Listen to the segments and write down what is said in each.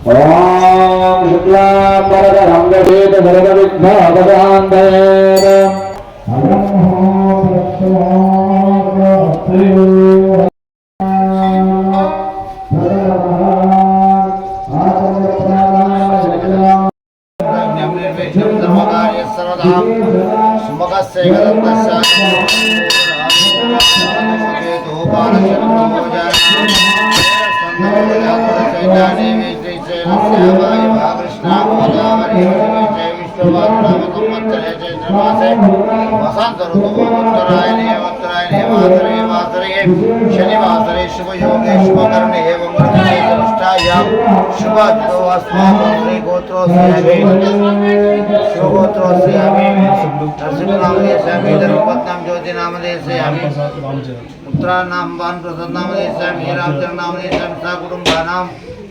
ॐ शुक्लाम्बरधरं गजेत भरतविघ्नापदान्तयेन ोपालचन्द्रोजानि వాసరే శనివాసరే శుభయోగే శుభకరణే వంగృష్టాయాం శుభద్రో అస్మాకం శ్రీ గోత్రోస్యామి. శుభగోత్రోస్యామి. నరసింహనామదేశామి ధర్మపత్నాం జ్యోతినామదేశయామి పుత్రాన్నాం వాన్ ప్రసన్నామదేశామి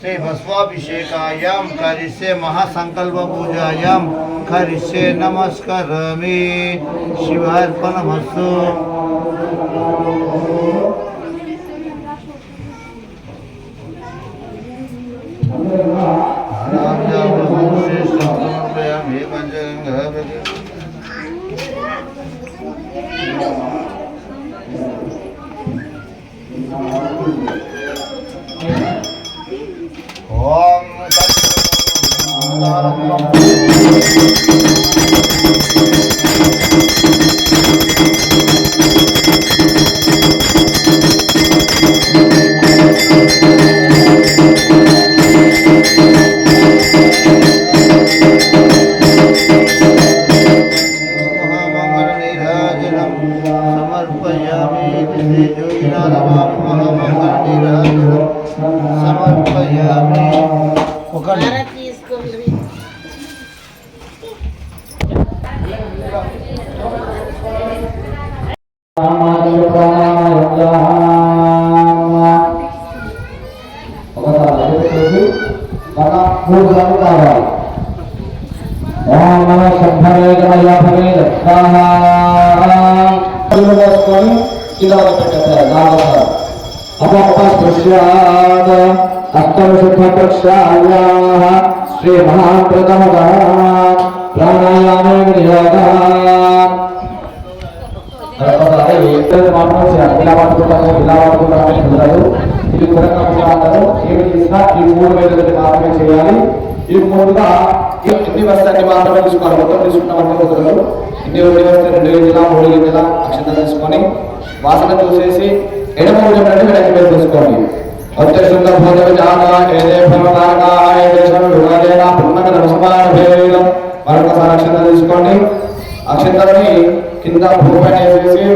श्री भस्वाभिषेकायां करिष्ये महासङ्कल्पपूजायां करिष्ये नमस्करामि। शिवार्पणमस्तु। ஆனந்தம் మూడు కావాలి ఓం నమ శంభరే గణయాభరే వేసుకొని ఇలా పెట్టారు నాలుగు అపస్పృశ్యాద్ అష్టమ శుద్ధ ప్రక్షాయాః శ్రీ ప్రాణాయామే వినియోగ ఇలా పట్టుకుంటాము ఇలా పట్టుకుంటాము కుదరదు ఇది కుదరకుండా అంటారు ఏమి చేసినా ఈ మూడు వేల మాత్రమే చేయాలి? ఈ మూడుగా ఎన్ని వస్తాయి మాత్రమే తీసుకోవాలి. మొత్తం తీసుకున్నామంటే కుదరదు ఇన్ని వేలు వస్తే రెండు వేల మూడు వేల అక్షంత తీసుకొని వాసన చూసేసి ఎడమ ఉండేటట్టు నుండి వెనక్కి వేలు తీసుకోండి. అత్యశుద్ధ భోజన జాన ఏదే భవనాక ఏదేశం విభజన పున్నక నమస్కార భేదం. మరొకసారి అక్షంత తీసుకోండి. అక్షంతని కింద భూమిపైన వేసేసి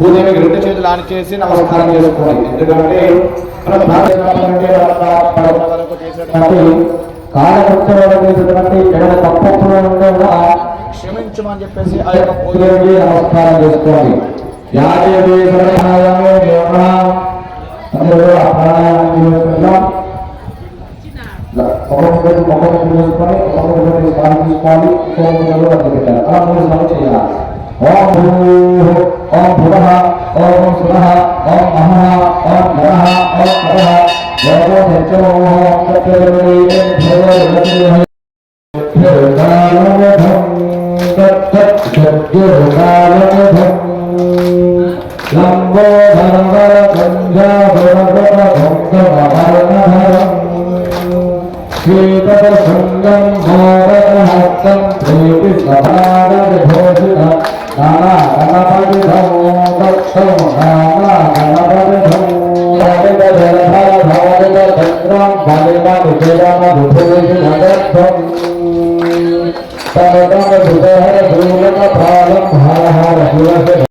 భూదేవికి రెండు చేతులు ఆని చేసి నమస్కారం చేసుకోండి. ఎందుకంటే మనం భారతదేశంలో వరకు చేసేటువంటి కాలకృత్యంలో కూడా క్షమించమని చెప్పేసి ఆ యొక్క భూదేవికి నమస్కారం చేసుకోవాలి యాదేవి సర్వనాయమే దేవ అందరూ ఆ ప్రాణాయామం చేసుకుంటాం ఒక్కొక్కటి చేసుకొని ఒక్కొక్కటి స్నానం తీసుకోవాలి ఒక్కొక్కరు అది పెట్టాలి అలా మూడు సార్లు చేయాలి ఓం భూ ఓం భువ ఓం సుర ఓం మహ ఓం నర ఓం నర ఓం సత్యమో ఓం సత్యవతి శ్రీపదశృంగం భారతహస్తం ప్రేతి సభాగభోషిణ నానా भवो दक्षो नामागणपदधं भवनितधरभवनितचन्द्रं भलिमनुजलमभुभूषिणदत्वं तदमभुजहरभूलकपालं हर हर पुरः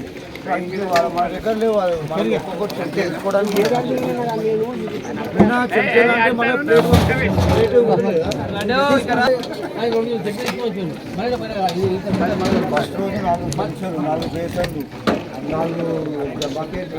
హర దగ్గర లేవు ఫస్ట్ రోజు నాలుగు పంచాలు నాలుగు బేసన్లు నాలుగు బకెట్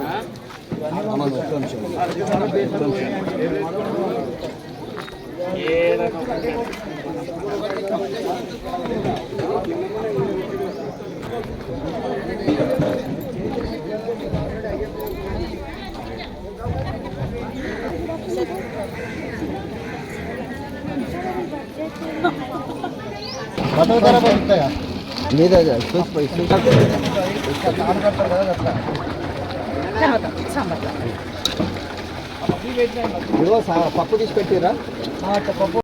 మీద పప్పు తీసి పెట్టిరా పప్పు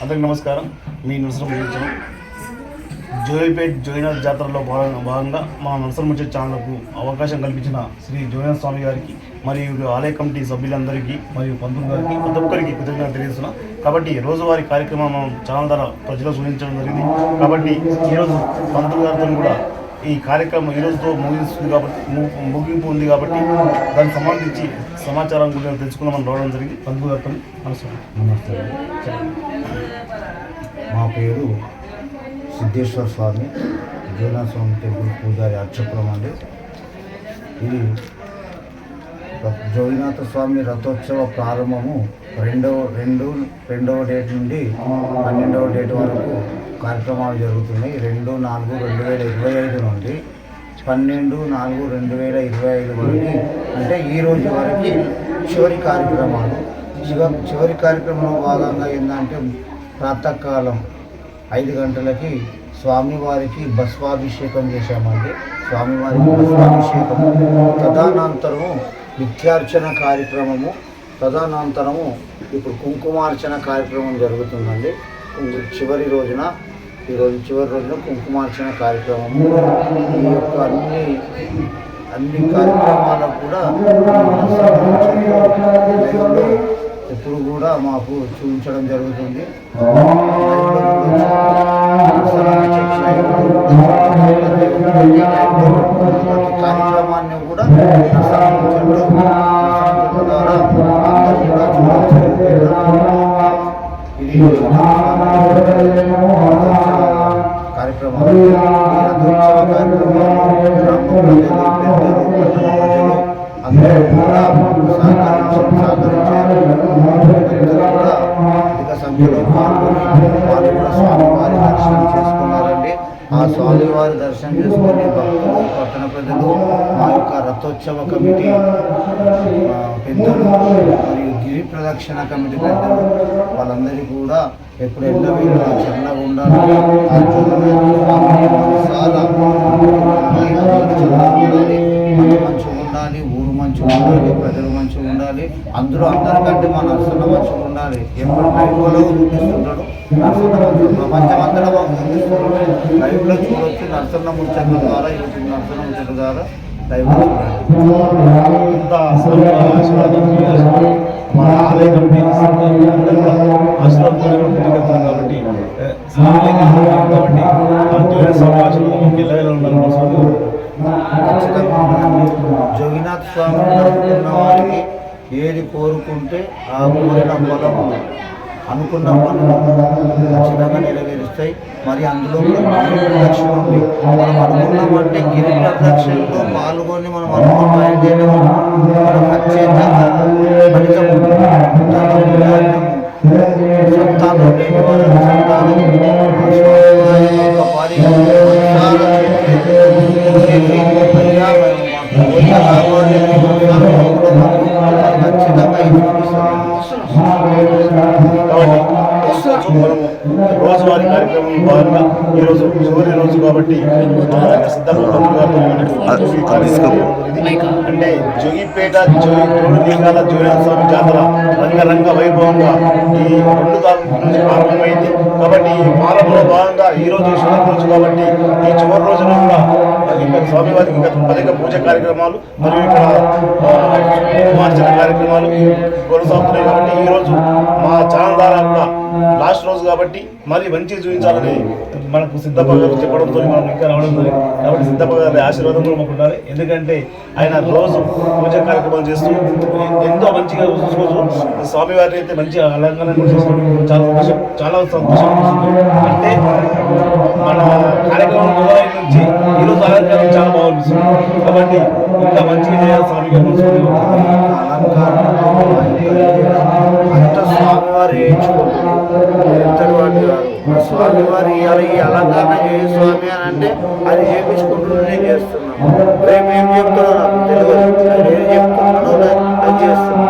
అందరికి నమస్కారం. మీ నరసరం జోయిపేట్ జోయినాథ్ జాతరలో భాగంగా భాగంగా మా నరసరం వచ్చే ఛానల్కు అవకాశం కల్పించిన శ్రీ జోయినర్ స్వామి గారికి మరియు ఆలయ కమిటీ సభ్యులందరికీ మరియు పంతులు గారికి ప్రతి ఒక్కరికి కృతజ్ఞత తెలియజేస్తున్నాం. కాబట్టి రోజువారీ కార్యక్రమం మనం ఛానల్ ద్వారా ప్రజలకు సూచించడం జరిగింది. కాబట్టి ఈరోజు పంతులు గారితో కూడా ఈ కార్యక్రమం ఈ రోజుతో ముగిస్తుంది కాబట్టి ముగింపు ఉంది కాబట్టి దానికి సంబంధించి సమాచారం గురించి తెలుసుకుందామని రావడం జరిగింది. పంతులు గారితో నమస్కారం నమస్తే. మా పేరు సిద్ధేశ్వర స్వామి జగన్నాథ స్వామి టెంపుల్ పూజారి అర్చకులం అండి. ఇది జోగినాథ స్వామి రథోత్సవ ప్రారంభము రెండవ రెండు రెండవ డేట్ నుండి పన్నెండవ డేట్ వరకు కార్యక్రమాలు జరుగుతున్నాయి. రెండు నాలుగు రెండు వేల ఇరవై ఐదు నుండి పన్నెండు నాలుగు రెండు వేల ఇరవై ఐదు వరకు అంటే ఈ రోజు వరకు చివరి కార్యక్రమాలు. చివరి కార్యక్రమంలో భాగంగా ఏంటంటే ప్రాతకాలం ఐదు గంటలకి స్వామివారికి భస్వాభిషేకం చేశామండి. స్వామివారికి భస్వాభిషేకము తదనంతరము నిత్యార్చన కార్యక్రమము. తదనంతరము ఇప్పుడు కుంకుమార్చన కార్యక్రమం జరుగుతుందండి. చివరి రోజున ఈరోజు చివరి రోజున కుంకుమార్చన కార్యక్రమము. ఈ యొక్క అన్ని అన్ని కార్యక్రమాలకు కూడా ఎప్పుడు కూడా మాకు చూపించడం జరుగుతుంది. ప్రతి కార్యక్రమాన్ని కూడా అందరూ కూడా ఇది కార్యక్రమాలు కార్యక్రమాలు అందరూ కూడా కూడా అధిక సంఖ్యలో పాల్గొని కూడా స్వామివారి దర్శనం చేసుకున్నారండి ఆ స్వామివారి దర్శనం చేసుకొని భక్తులు పట్టణ ప్రజలు మా యొక్క రథోత్సవ కమిటీ పెద్దలు మరియు గిరి ప్రదక్షిణ కమిటీ పెద్దలు వాళ్ళందరికీ కూడా ఎప్పుడు ఎండ వీళ్ళు చిన్నగా ఉండాలి. ఆ జగన్నాథ ఉండాలి, మంచిగా ఉండాలి ఊరు మంచిగా ఉండాలి ప్రజలు అందరూ అందరికంటే మన నర్సన్న మంచిగా ఉండాలి ఎప్పుడు లైవ్లో నర్సన్న మంచిగా ప్రపంచం అంతటా మాకు చూపిస్తున్నాడు లైవ్లో చూడొచ్చు నర్సన్న ముచ్చట్ల ద్వారా యూట్యూబ్ నర్సన్న ముచ్చట్ల ద్వారా లైవ్లో. మన ఆలయ కమిటీ అందరూ కాబట్టి ఉండాలని స్వామి ఏది కోరుకుంటే ఆ కోరిన ఫలము అనుకున్న పనులు ఖచ్చితంగా నెరవేరుస్తాయి. మరి అందులో ప్రదక్షిణ ఉంది. మనం అనుకున్నామంటే గిరి ప్రదక్షిణలో పాల్గొని మనం అనుకున్న ఏదైనా మనం ఖచ్చితంగా ఫలితం కార్యక్రమం కాబట్టి అంటే జోగిపేట జోగి జోడిలింగాల జోగినాథ స్వామి జాతర రంగరంగ వైభవంగా ఈ రెండు తారీఖు నుంచి ప్రారంభమైంది. కాబట్టి ఈ వారంలో భాగంగా ఈ రోజు చివరి రోజు కాబట్టి ఈ చివరి రోజున కూడా ఇంకా స్వామివారికి ఇంకా అనేక పూజ కార్యక్రమాలు మరియు ఇక్కడ మార్చిన కార్యక్రమాలు కొనసాగుతున్నాయి కాబట్టి ఈ రోజు మా ఛానల్ ద్వారా కూడా లాస్ట్ రోజు కాబట్టి మరి మంచి చూపించాలని మనకు సిద్ధప్ప గారు చెప్పడంతో మనం ఇంకా రావడం జరిగింది. కాబట్టి సిద్ధప్ప గారి ఆశీర్వాదం కూడా మాకు ఉండాలి. ఎందుకంటే ఆయన రోజు పూజ కార్యక్రమాలు చేస్తూ ఎంతో మంచిగా చూసుకోవచ్చు. స్వామివారిని అయితే మంచిగా అలంకరణ కూడా చాలా సంతోషం. చాలా సంతోషం. అంటే అంత స్వామివారు ఎంతటి వాటి కాదు స్వామివారు ఇవాళ ఈ అలంకరణ చేయ స్వామి అని అంటే అది చేయించుకుంటూనే చేస్తున్నాం రేపు ఏం చెప్తారో నాకు తెలియదు అది ఏం చెప్తున్నాడో అది చేస్తున్నాం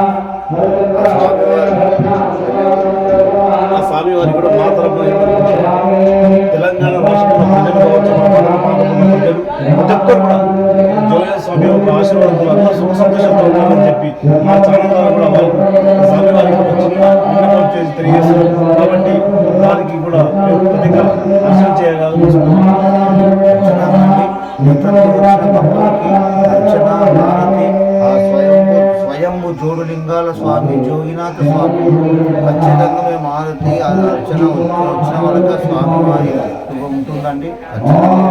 స్వామి వారికి చేసి తెలియజేస్తున్నాం కాబట్టి వారికి కూడా మేము కొద్దిగా దర్శనం చేయగలము అర్చన జోడులింగాల స్వామి జోగినాథ స్వామి ఖచ్చితంగా మేము ఆరతి అర్చన వచ్చిన వరకు స్వామి వారి ఉంటుందండి ఖచ్చితంగా